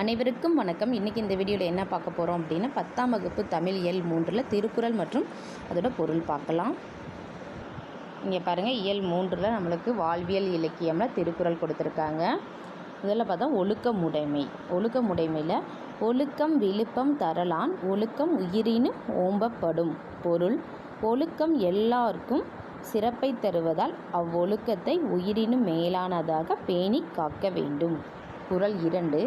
அனைவருக்கும் வணக்கம். இன்றைக்கி இந்த வீடியோவில் என்ன பார்க்க போகிறோம் அப்படின்னா பத்தாம் வகுப்பு தமிழ் இயல் மூன்றில் திருக்குறள் மற்றும் அதோட பொருள் பார்க்கலாம். இங்கே பாருங்கள் இயல் மூன்றில் நம்மளுக்கு வாழ்வியல் இலக்கியமில் திருக்குறள் கொடுத்துருக்காங்க. இதில் பார்த்தா ஒழுக்கமுடைமை. ஒழுக்கமுடைமையில் ஒழுக்கம் விழுப்பம் தரலான் ஒழுக்கம் உயிரினு ஓம்பப்படும் பொருள். ஒழுக்கம் எல்லாருக்கும் சிறப்பை தருவதால் அவ்வொழுக்கத்தை உயிரினும் மேலானதாக பேணி காக்க வேண்டும். குரல் இரண்டு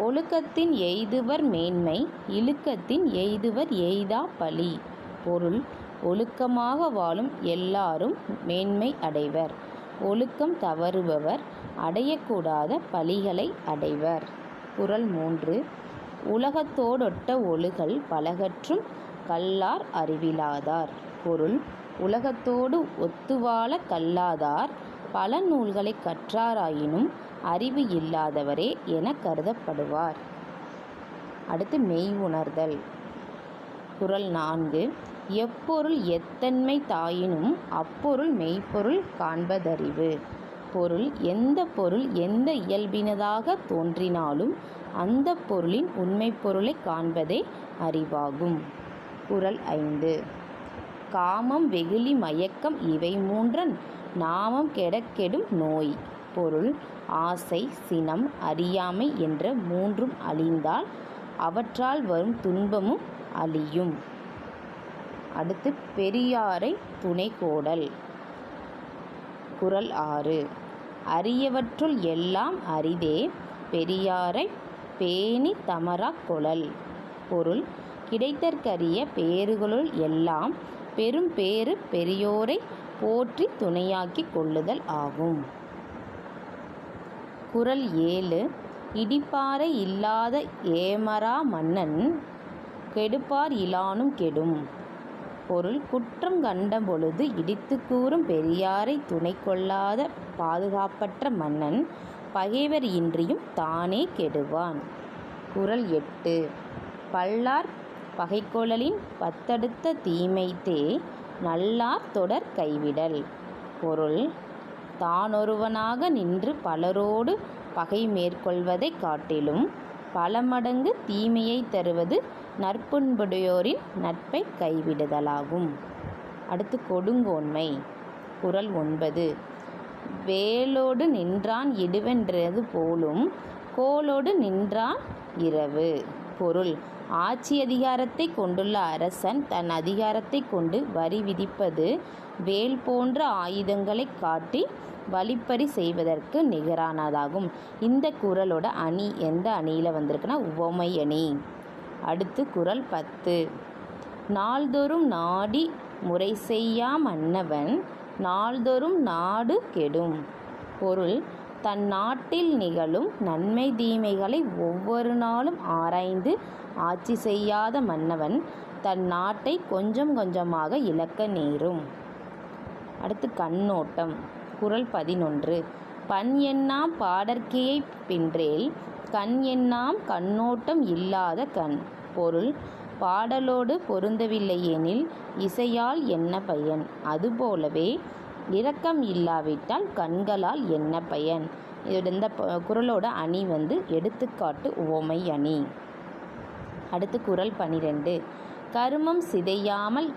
ஒழுக்கத்தின் எய்துவர் மேன்மை இழுக்கத்தின் எய்துவர் எய்தா பழி. பொருள் ஒழுக்கமாக வாழும் எல்லாரும் மேன்மை அடைவர். ஒழுக்கம் தவறுபவர் அடையக்கூடாத பழிகளை அடைவர். குரல் மூன்று உலகத்தோடொட்ட ஒழுகல் பலகற்றும் கல்லார் அறிவிலாதார். பொருள் உலகத்தோடு ஒத்துவாழ கல்லாதார் பல நூல்களை கற்றாராயினும் அறிவு இல்லாதவரே என கருதப்படுவார். அடுத்து மெய் உணர்தல். குரல் நான்கு. எப்பொருள் எத்தன்மை தாயினும் அப்பொருள் மெய்ப்பொருள் காண்பதறிவு. பொருள் எந்த பொருள் எந்த இயல்பினதாக தோன்றினாலும் அந்த பொருளின் உண்மை பொருளை காண்பதே அறிவாகும். குரல் ஐந்து. காமம் வெகுளி மயக்கம் இவை மூன்றன் நாமம் கெடக்கெடும் நோய். பொருள் ஆசை சினம் அறியாமை என்ற மூன்றும் அழிந்தால் அவற்றால் வரும் துன்பமும் அழியும். அடுத்து பெரியாரை துணை கோடல் குரல் ஆறு. அரியவற்றுள் எல்லாம் அரிதே பெரியாரை பேணி தமரா கொழல். பொருள் கிடைத்தற்கரிய பேறுகளுள் எல்லாம் பெரும் பேறு பெரியோரை போற்றி துணையாக்கி கொள்ளுதல் ஆகும். குரல் ஏழு இடிப்பாறை இல்லாத ஏமரா மன்னன் கெடுப்பார் இலானும் கெடும். பொருள் குற்றம் கண்ட பொழுது இடித்து கூறும் பெரியாரை துணை கொள்ளாத பாதுகாப்பற்ற மன்னன் பகைவர் இன்றியும் தானே கெடுவான். குரல் எட்டு பல்லார் பகைக்கொழலின் பத்தடுத்த தீமைத்தே நல்லார் தொடர் கைவிடல். பொருள் தானொருவனாக நின்று பலரோடு பகை மேற்கொள்வதைக் காட்டிலும் பல மடங்கு தீமையை தருவது நற்பண்புடையோரின் நட்பை கைவிடுதலாகும். அடுத்து கொடுங்கோன்மை. குரல் ஒன்பது. வேலோடு நின்றான் இடுவென்றது போலும் கோலோடு நின்றான் இரவு. பொருள். ஆட்சி அதிகாரத்தை கொண்டுள்ள அரசன் தன் அதிகாரத்தை கொண்டு வரி விதிப்பது வேல் போன்ற ஆயுதங்களை காட்டி வழிப்பறி செய்வதற்கு நிகரானதாகும். இந்த குரலோட அணி எந்த அணியில் வந்திருக்குன்னா உவமை அணி. அடுத்து குரல் பத்து. நாள்தோறும் நாடி முறை செய்யா மன்னவன் நாள்தோறும் நாடு கெடும். பொருள் தன் நாட்டில் நிகழும் நன்மை தீமைகளை ஒவ்வொரு நாளும் ஆராய்ந்து ஆட்சி செய்யாத மன்னவன் தன் நாட்டை கொஞ்சம் கொஞ்சமாக இழக்க நேரும். அடுத்து கண்ணோட்டம். குரல் பதினொன்று. பண் எண்ணாம் பாடற்கையை பின்றேல் கண் எண்ணாம் கண்ணோட்டம் இல்லாத கண். பொருள் பாடலோடு பொருந்தவில்லையெனில் இசையால் என்ன பயன்? அதுபோலவே இரக்கம் இல்லாவிட்டால் கண்களால் என்ன பயன்? இதோட இந்த குரலோட அணி வந்து எடுத்துக்காட்டு உவமை அணி. அடுத்து குரல் பனிரெண்டு. கருமம் சிதையாமல்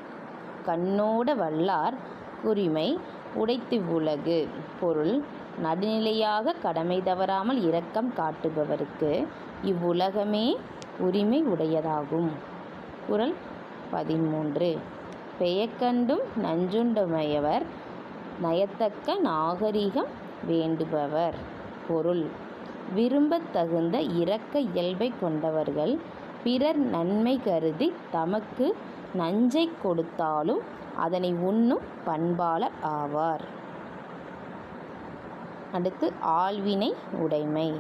கண்ணோட வல்லார் உரிமை உடைத்து உலகு. பொருள் நடுநிலையாக கடமை தவறாமல் இரக்கம் காட்டுபவருக்கு இவ்வுலகமே உரிமை உடையதாகும். குரல் பதிமூன்று. பெயக்கண்டும் நஞ்சுண்டமையவர் நயத்தக்க நாகரிகம் வேண்டுபவர். பொருள் விரும்பத்தகுந்த இரக்க இயல்பை கொண்டவர்கள் பிறர் நன்மை கருதி தமக்கு நஞ்சை கொடுத்தாலும் அதனை உண்ணும் பண்பாளர் ஆவார். அடுத்து ஆழ்வினை உடைமை.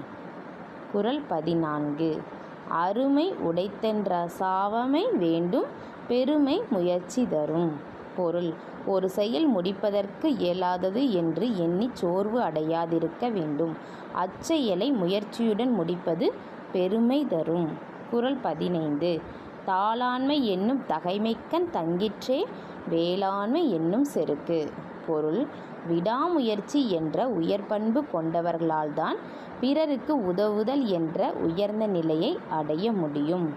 குரல் பதினான்கு. அருமை உடைத்தென்ற சாவமை வேண்டும் பெருமை முயற்சி தரும். பொருள் ஒரு செயல் முடிப்பதற்கு இயலாதது என்று எண்ணி சோர்வு அடையாதிருக்க வேண்டும். அச்செயலை முயற்சியுடன் முடிப்பது பெருமை தரும். குரல் பதினைந்து. தாளாண்மை என்னும் தகைமைக்கண் தங்கிற்றே வேளாண்மை என்னும் செருக்கு. பொருள் விடாமுயற்சி என்ற உயர்பண்பு கொண்டவர்களால்தான் பிறருக்கு உதவுதல் என்ற உயர்ந்த நிலையை அடைய முடியும்.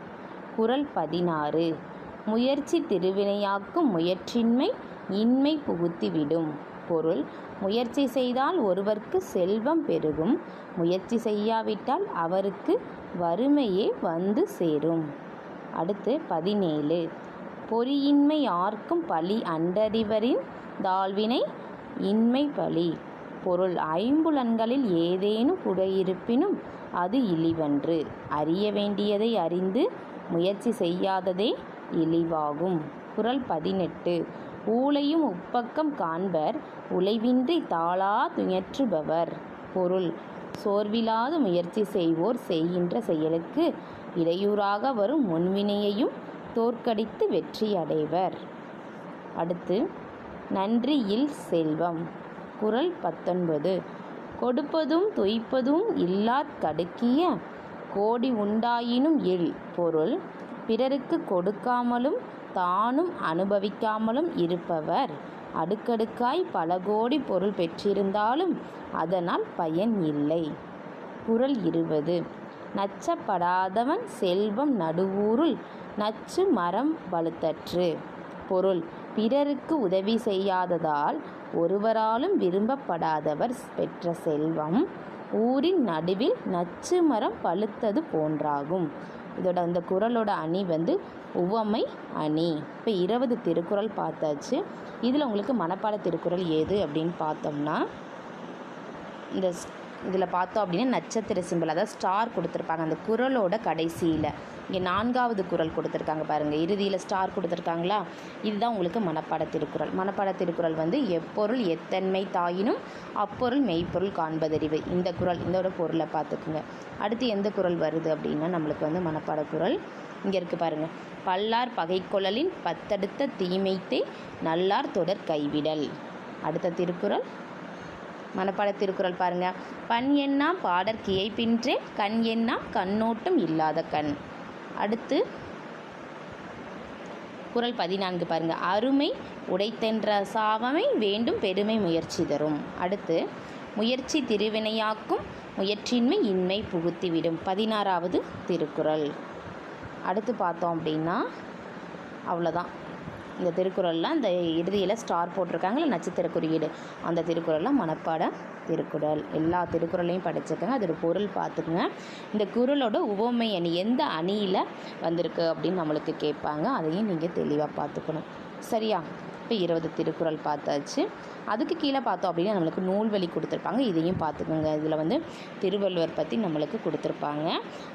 குரல் பதினாறு. முயற்சி திருவினையாக்கும் முயற்சின்மை இன்மை புகுத்திவிடும். பொருள் முயற்சி செய்தால் ஒருவர்க்கு செல்வம் பெருகும். முயற்சி செய்யாவிட்டால் அவருக்கு வறுமையே வந்து சேரும். அடுத்து பதினேழு. பொறியின்மை யார்க்கும் பழி அன்றறிவரின் தாழ்வினை இன்மை பழி. பொருள் ஐம்புலன்களில் ஏதேனும் குறையிருப்பினும் அது இழிவன்று. அறிய வேண்டியதை அறிந்து முயற்சி செய்யாததே இழிவாகும். குரல் பதினெட்டு. ஊழையும் உப்பக்கம் காண்பர் உழைவின்றி தாளா துயற்றுபவர். பொருள் சோர்விலாத முயற்சி செய்வோர் செய்கின்ற செயலுக்கு இடையூறாக வரும் முன்வினையையும் தோற்கடித்து வெற்றி அடைவர். அடுத்து நன்றியில் செல்வம். குரல் பத்தொன்பது. கொடுப்பதும் துய்ப்பதும் இல்லாத் கடுக்கிய கோடி உண்டாயினும் இல் பொருள் பிறருக்கு கொடுக்காமலும் தானும் அனுபவிக்காமலும் இருப்பவர். அடுக்கடுக்காய் பல கோடி பொருள் பெற்றிருந்தாலும் அதனால் பயன் இல்லை. குரல் இருபது. நச்சப்படாதவன் செல்வம் நடுவூருள் நச்சு மரம் வலுத்தற்று. பொருள் பிறருக்கு உதவி செய்யாததால் ஒருவராலும் விரும்பப்படாதவர் பெற்ற செல்வம். ஊரின் நடுவில் நச்சு மரம் பழுத்தது போன்றாகும். இதோட அந்த குரலோட அணி வந்து உவமை அணி. இப்போ இருபது திருக்குறள் பார்த்தாச்சு. இதில் உங்களுக்கு மனப்பாட திருக்குறள் ஏது அப்படின்னு பார்த்தோம்னா இந்த இதில் பார்த்தோம் அப்படின்னா நட்சத்திர சிம்பிள் அதாவது ஸ்டார் கொடுத்துருப்பாங்க. அந்த குறளோட கடைசியில். இங்கே நான்காவது குறள் கொடுத்துருக்காங்க பாருங்கள் இறுதியில் ஸ்டார் கொடுத்துருக்காங்களா? இதுதான் உங்களுக்கு மனப்பாட திருக்குறள். மனப்பாட திருக்குறள் வந்து எப்பொருள் எத்தன்மை தாயினும் அப்பொருள் மெய்ப்பொருள் காண்பதறிவு. இந்த குறள் இதோட பொருளை பார்த்துக்குங்க. அடுத்து எந்த குறள் வருது அப்படின்னா நம்மளுக்கு வந்து மனப்பாட குரல் இங்கே இருக்குது பாருங்கள் பல்லார் பகைக்கொள்ளலின் பத்தடுத்த தீமைத்தே நல்லார் தொடர் கைவிடல். அடுத்த திருக்குறள். மனப்பாட திருக்குறள் பாருங்கள் பண் என்னா பாடற்கியை பின்றே கண் என்னா கண்ணோட்டம் இல்லாத கண். அடுத்து குரல் பதினான்கு பாருங்க. அருமை உடைத்தென்ற சாவமை வேண்டும் பெருமை முயற்சி தரும். அடுத்து முயற்சி திருவினையாக்கும் முயற்சின்மை இன்மை புகுத்திவிடும். பதினாறாவது திருக்குறள். அடுத்து பார்த்தோம் அப்படின்னா அவ்வளோதான் இந்த திருக்குறள்லாம் இந்த இறுதியில் ஸ்டார் போட்டிருக்காங்கல்ல நட்சத்திர குறியீடு. அந்த திருக்குறள்லாம் மனப்பாட திருக்குறள். எல்லா திருக்குறளையும் படிச்சுக்கோங்க அதோட பொருள் பார்த்துக்குங்க. இந்த குறளோட உவமை அணி எந்த அணியில் வந்திருக்கு அப்படின்னு நம்மளுக்கு கேட்பாங்க. அதையும் நீங்கள் தெளிவாக பார்த்துக்கணும். சரியா? இப்போ இருபது திருக்குறள் பார்த்தாச்சு. அதுக்கு கீழே பார்த்தோம் அப்படின்னா நம்மளுக்கு நூல்வழி கொடுத்துருப்பாங்க. இதையும் பார்த்துக்கோங்க. இதில் வந்து திருவள்ளுவர் பற்றி நம்மளுக்கு கொடுத்துருப்பாங்க.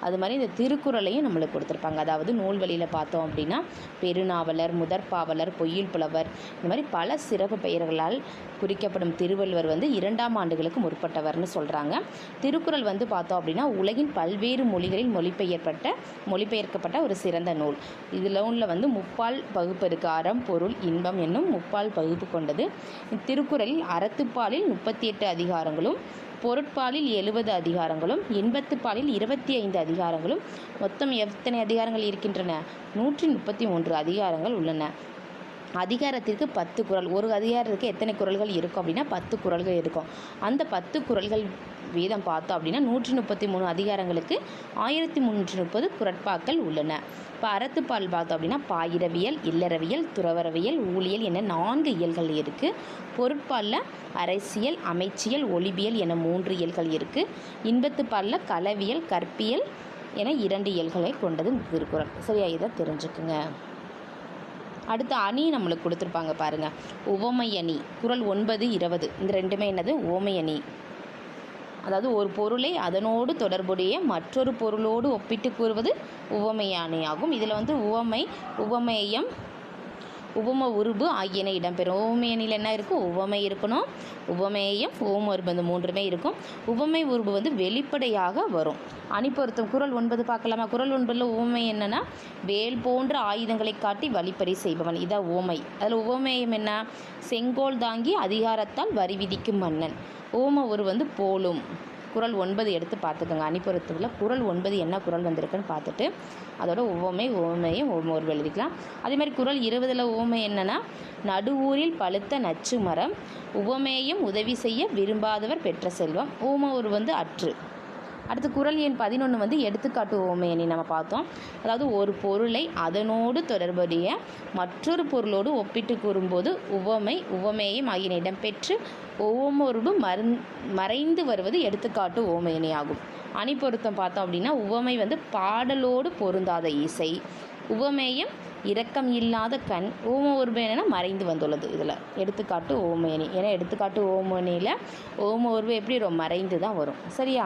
அது மாதிரி இந்த திருக்குறளையும் நம்மளுக்கு கொடுத்துருப்பாங்க. அதாவது நூல்வழியில் பார்த்தோம் அப்படின்னா பெருநாவலர் முதற்பாவலர் பொய்யில் புலவர் இந்த மாதிரி பல சிறப்பு பெயர்களால் குறிக்கப்படும் திருவள்ளுவர் வந்து இரண்டாம் ஆண்டுகளுக்கு முற்பட்டவர்னு சொல்கிறாங்க திருக்குறள் வந்து பார்த்தோம் அப்படின்னா உலகின் பல்வேறு மொழிகளில் மொழிபெயர்ப்பட்ட மொழிபெயர்க்கப்பட்ட ஒரு சிறந்த நூல். இதில் உள்ள வந்து முப்பால் பகுப்பு அறம் பொருள் இன்பம் என்னும் முப்பால் பகுப்பு கொண்டது. திரு திருக்குறள் அறத்துப்பாலில் முப்பத்தி எட்டு அதிகாரங்களும் பொருட்பாலில் எழுபது அதிகாரங்களும் இன்பத்துப்பாலில் இருபத்தி ஐந்து அதிகாரங்களும். மொத்தம் எத்தனை அதிகாரங்கள் இருக்கின்றன? நூற்றி முப்பத்தி மூன்று அதிகாரங்கள் உள்ளன. அதிகாரத்திற்கு பத்து குறள் ஒரு அதிகாரத்துக்கு எத்தனை குறள்கள் இருக்கும் அப்படின்னா பத்து குறள்கள் இருக்கும். அந்த பத்து குறள்கள் வீதம் பார்த்தோம் அப்படின்னா நூற்றி முப்பத்தி மூணு அதிகாரங்களுக்கு ஆயிரத்தி முந்நூற்றி முப்பது குரட்பாக்கள் உள்ளன. இப்போ அறத்துப்பால் பார்த்தோம் அப்படின்னா பாயிரவியல் இல்லறவியல் துறவரவியல் ஊழியல் என நான்கு இயல்கள் இருக்குது பொருட்பாலில் அரசியல் அமைச்சியல் ஒளிபியல் என மூன்று இயல்கள் இருக்குது இன்பத்துப்பாலில் களவியல் கற்பியல் என இரண்டு இயல்களை கொண்டது திருக்குறள் சரியா? இதை தெரிஞ்சுக்குங்க. அடுத்த அணி நம்மளுக்கு கொடுத்துருப்பாங்க பாருங்க. உவமை அணி குறள் ஒன்பது இருபது. இந்த ரெண்டுமே என்னது? உவமை அணி அதாவது ஒரு பொருளை அதனோடு தொடர்புடைய மற்றொரு பொருளோடு ஒப்பிட்டு கூறுவது உவமை ஆகும் இதில் வந்து உவமை உவமேயம் உபம உருபு ஆகியன இடம்பெறும். உவமை அணியில் என்ன இருக்கும்? உவமை இருக்கணும். உவமேயம் உவம உருபு அந்த மூன்றுமே இருக்கும். உவமை உருபு வந்து வெளிப்படையாக வரும். அணி பொருத்தம். குறள் ஒன்பது பார்க்கலாமா? குறள் ஒன்பதில் உவமை என்னன்னா வேல் போன்ற ஆயுதங்களை காட்டி வழிப்பறி செய்பவன். இதான் உவமை. அதில் உவமேயம் என்ன? செங்கோல் தாங்கி அதிகாரத்தால் வரி விதிக்கும் மன்னன். ஓம ஒரு வந்து போலும். குரல் ஒன்பது எடுத்து பார்த்துக்கோங்க. அணிப்பொருத்தத்தில் குரல் ஒன்பது என்ன குரல் வந்திருக்குன்னு பார்த்துட்டு அதோட ஓமை ஓமையும் ஓமோர்வு எழுதிக்கலாம் அதே மாதிரி இருபதில் உவமை என்னென்னா நடுவூரில் பழுத்த நச்சு மரம் உவமேயம் உதவி செய்ய விரும்பாதவர் பெற்ற செல்வம். ஊமோர் வந்து அற்று. அடுத்து குறள் எண் பதினொன்று வந்து எடுத்துக்காட்டு ஓமையணி நம்ம பார்த்தோம். அதாவது ஒரு பொருளை அதனோடு தொடர்புடைய மற்றொரு பொருளோடு ஒப்பிட்டு கூறும்போது உவமை உவமேயம் ஆகியன இடம்பெற்று ஒவ்வொரு மருந் மறைந்து வருவது எடுத்துக்காட்டு ஓமையணி ஆகும். அணி பொருத்தம் பார்த்தோம் அப்படின்னா உவமை வந்து பாடலோடு பொருந்தாத இசை உவமேயம் இரக்கம் இல்லாத கண் ஓம என்னென்னா மறைந்து வந்துள்ளது இதில். எடுத்துக்காட்டு ஓமேனி ஏன்னா எடுத்துக்காட்டு ஓமேனியில் ஓம உருவம் எப்படி ரொம்ப மறைந்து தான் வரும். சரியா?